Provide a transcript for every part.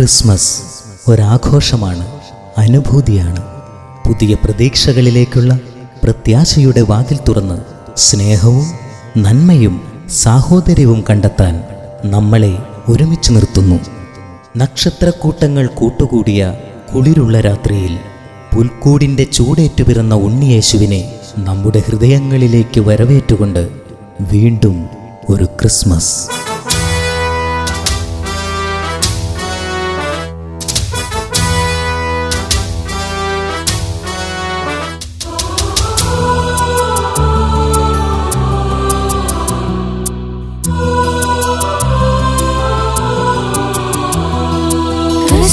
Christmas ഒരാഘോഷമാണ് അനുഭൂതിയാണ്. പുതിയ പ്രതീക്ഷകളിലേക്കുള്ള പ്രത്യാശയുടെ വാതിൽ തുറന്ന് സ്നേഹവും നന്മയും സാഹോദര്യവും കണ്ടെത്താൻ നമ്മളെ ഒരുമിച്ച് നിർത്തുന്നു. നക്ഷത്രക്കൂട്ടങ്ങൾ കൂട്ടുകൂടിയ കുളിരുള്ള രാത്രിയിൽ പുൽക്കൂടിന്റെ ചൂടേറ്റു പിറന്ന ഉണ്ണിയേശുവിനെ നമ്മുടെ ഹൃദയങ്ങളിലേക്ക് വരവേറ്റുകൊണ്ട് വീണ്ടും ഒരു Christmas.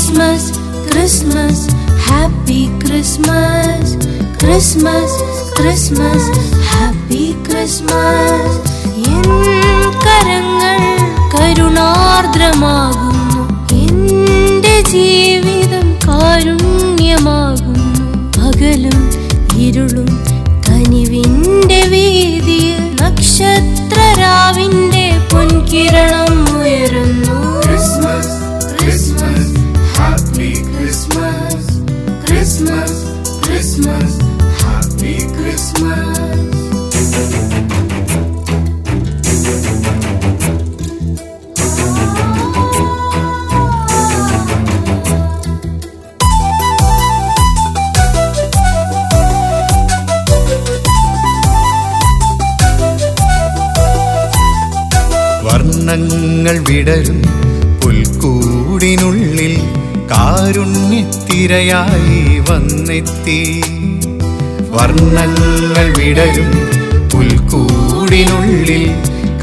Christmas, Christmas, Happy Christmas, Christmas, Christmas, Happy Christmas. N കരങ്ങൾ കരുണാർദ്രമാകുന്നു എന്റെ ജീവിതം കാരുണ്യമാകുന്നു പകലും ഇരുളും കനിവിന്റെ വീതിയിൽ നക്ഷത്രരാവിന്റെ പൊൻകിരണം Happy Christmas, Christmas, Christmas, Happy Christmas. വർണങ്ങൾ വിടരും പുൽക്കൂടിനുള്ളിൽ കാരുണ്യത്തിരയായി വന്നെത്തി. വർണങ്ങൾ വിടരും പുൽക്കൂടിനുള്ളിൽ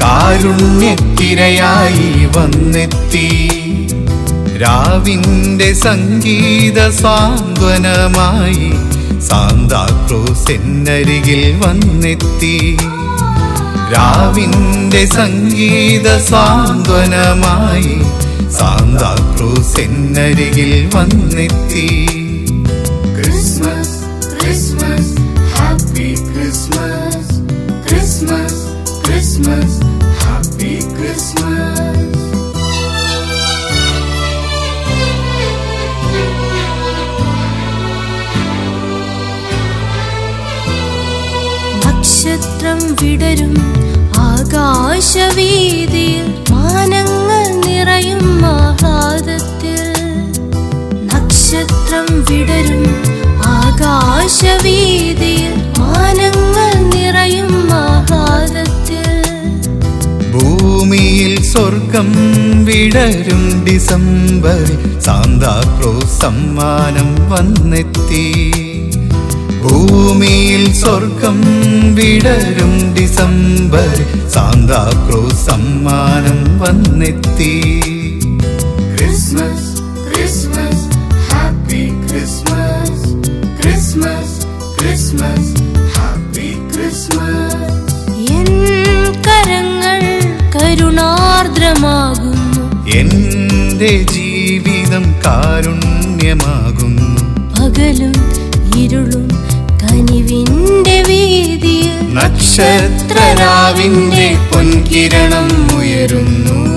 കാരുണ്യത്തിരയായി വന്നെത്തി. രാവിന്റെ സംഗീത സാന്ത്വനമായി സാന്താക്രോസ് എന്നരികിൽ വന്നെത്തി. രാവിന്റെ സംഗീത സാന്ത്വനമായി സാന്താക്രൂസ് എന്നരികിൽ വന്നെത്തി. Christmas Christmas happy Christmas Christmas Christmas happy Christmas. നക്ഷത്രം വിടരും ആകാശവീതിയിൽ മാനങ്ങൾ വിടരും. ആകാശവീതിയിൽ മാനങ്ങൾ നിറയും ആഹാരത്തിൽ. ഭൂമിയിൽ സ്വർഗം വിടരും ഡിസംബറിൽ സാന്താക്രോസ് സമ്മാനം വന്നെത്തി. ഭൂമിയിൽ സ്വർഗം വിടരും ഡിസംബർ സാന്താക്രോസ് സമ്മാനം വന്നെത്തി. ക്രിസ്മസ് ക്രിസ്മസ് ഹാപ്പി ക്രിസ്മസ് എൻ കരങ്ങൾ കരുണാർദ്രമാകുന്നു. എന്റെ ജീവിതം കാരുണ്യമാകുന്നു. പകലും ഇരുളും കനിവിന്റെ വീതിയിൽ നക്ഷത്രരാവിന്റെ പൊൻകിരണം ഉയരുന്നു.